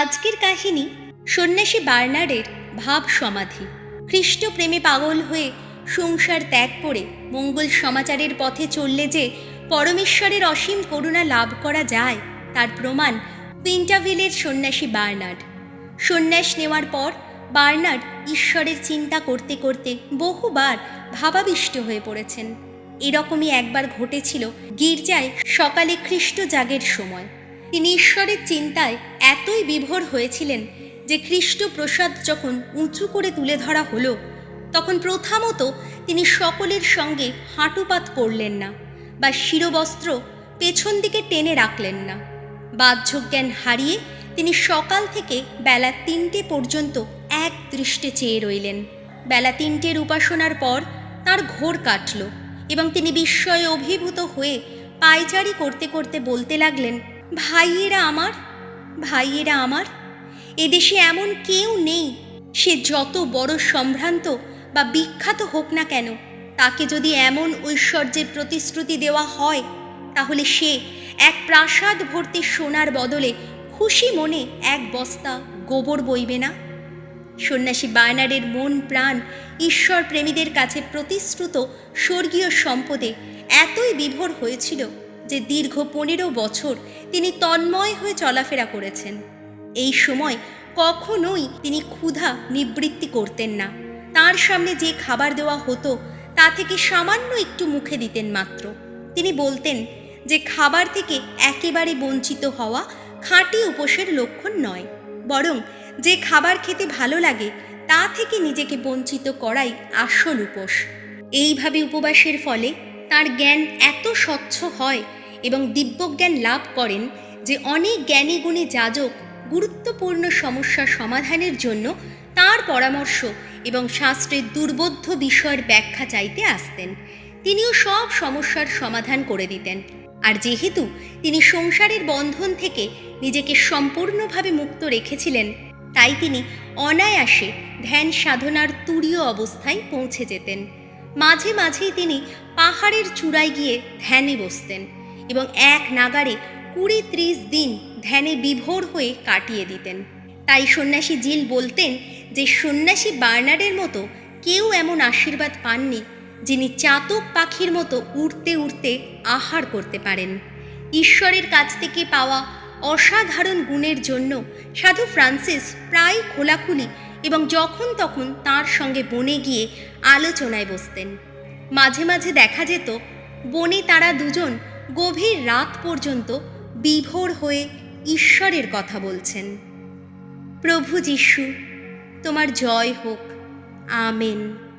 আজকের কাহিনী সন্ন্যাসী বার্নার্ডের ভাব সমাধি। খ্রিস্ট প্রেমে পাগল হয়ে সংসার ত্যাগ করে মঙ্গল সমাচারের পথে চললে যে পরমেশ্বরের অসীম করুণা লাভ করা যায়, তার প্রমাণ পিন্টাভিলের সন্ন্যাসী বার্নার্ড। সন্ন্যাস নেওয়ার পর বার্নার্ড ঈশ্বরের চিন্তা করতে করতে বহুবার ভাবাবিষ্ট হয়ে পড়েছেন। এরকমই একবার ঘটেছিল গির্জায় সকালে খ্রিস্ট জাগের সময়। তিনি ঈশ্বরের চিন্তায় এতই বিভোর হয়েছিলেন যে খ্রিস্ট প্রসাদ যখন উঁচু করে তুলে ধরা হলো, তখন প্রথামতো তিনি সকলের সঙ্গে হাঁটুপাত করলেন না বা শিরবস্ত্র পেছন দিকে টেনে রাখলেন না। বাহ্যজ্ঞান হারিয়ে তিনি সকাল থেকে বেলা তিনটে পর্যন্ত এক দৃষ্টে চেয়ে রইলেন। বেলা তিনটের উপাসনার পর তার ঘোর কাটল এবং তিনি বিস্ময়ে অভিভূত হয়ে পায়চারি করতে করতে বলতে লাগলেন ভাইয়েরা আমার ভাইয়েরা আমার, এদেশে এমন কেউ নেই, সে যত বড় সম্ভ্রান্ত বা বিখ্যাত হোক না কেন, তাকে যদি এমন ঐশ্বর্যের প্রতিশ্রুতি দেওয়া হয়, তাহলে সে এক প্রাসাদ ভর্তি সোনার বদলে খুশি মনে এক বস্তা গোবর বইবে না? সন্ন্যাসী বায়নারের মন প্রাণ ঈশ্বর প্রেমীদের কাছে প্রতিশ্রুত স্বর্গীয় সম্পদে এতই বিভোর হয়েছিল যে দীর্ঘ পনেরো বছর তিনি তন্ময় হয়ে চলাফেরা করেছেন। এই সময় কখনোই তিনি ক্ষুধা নিবৃত্তি করতেন না। তার সামনে যে খাবার দেওয়া হতো, তা থেকে সামান্য একটু মুখে দিতেন মাত্র। তিনি বলতেন যে খাবার থেকে একেবারে বঞ্চিত হওয়া খাঁটি উপোসের লক্ষণ নয়। বরং যে খাবার খেতে ভালো লাগে, তা থেকে নিজেকে বঞ্চিত করাই আসল উপোস। এইভাবে উপবাসের ফলে তার জ্ঞান এত স্বচ্ছ হয় এবং দিব্যজ্ঞান লাভ করেন যে অনেক জ্ঞানী গুণী যাজক গুরুত্বপূর্ণ সমস্যা সমাধানের জন্য তার পরামর্শ এবং শাস্ত্রের দুর্বোধ্য বিষয়ের ব্যাখ্যা চাইতে আসতেন। তিনিও সব সমস্যার সমাধান করে দিতেন। আর যেহেতু তিনি সংসারের বন্ধন থেকে নিজেকে সম্পূর্ণভাবে মুক্ত রেখেছিলেন, তাই তিনি অনায়াসে ধ্যান সাধনার তুরীয় অবস্থায় পৌঁছে যেতেন। মাঝে মাঝেই তিনি পাহাড়ের চূড়ায় গিয়ে ধ্যানে বসতেন। এবং এক নাগারে কুড়ি ত্রিশ দিন ধ্যানে বিভোর হয়ে কাটিয়ে দিতেন। তাই সন্ন্যাসী জিল বলতেন যে সন্ন্যাসী বার্নার্ডের মতো কেউ এমন আশীর্বাদ পাননি যিনি চাতক পাখির মতো উড়তে উড়তে আহার করতে পারেন। ঈশ্বরের কাছ থেকে পাওয়া অসাধারণ গুণের জন্য সাধু ফ্রান্সিস প্রায় খোলাখুলি এবং যখন তখন তার সঙ্গে বনে গিয়ে আলোচনায় বসতেন। মাঝে মাঝে দেখা যেত, বনে তারা দুজন গভীর রাত পর্যন্ত বিভোর হয়ে ঈশ্বরের কথা বলছেন। প্রভু যিশু তোমার জয় হোক। আমেন।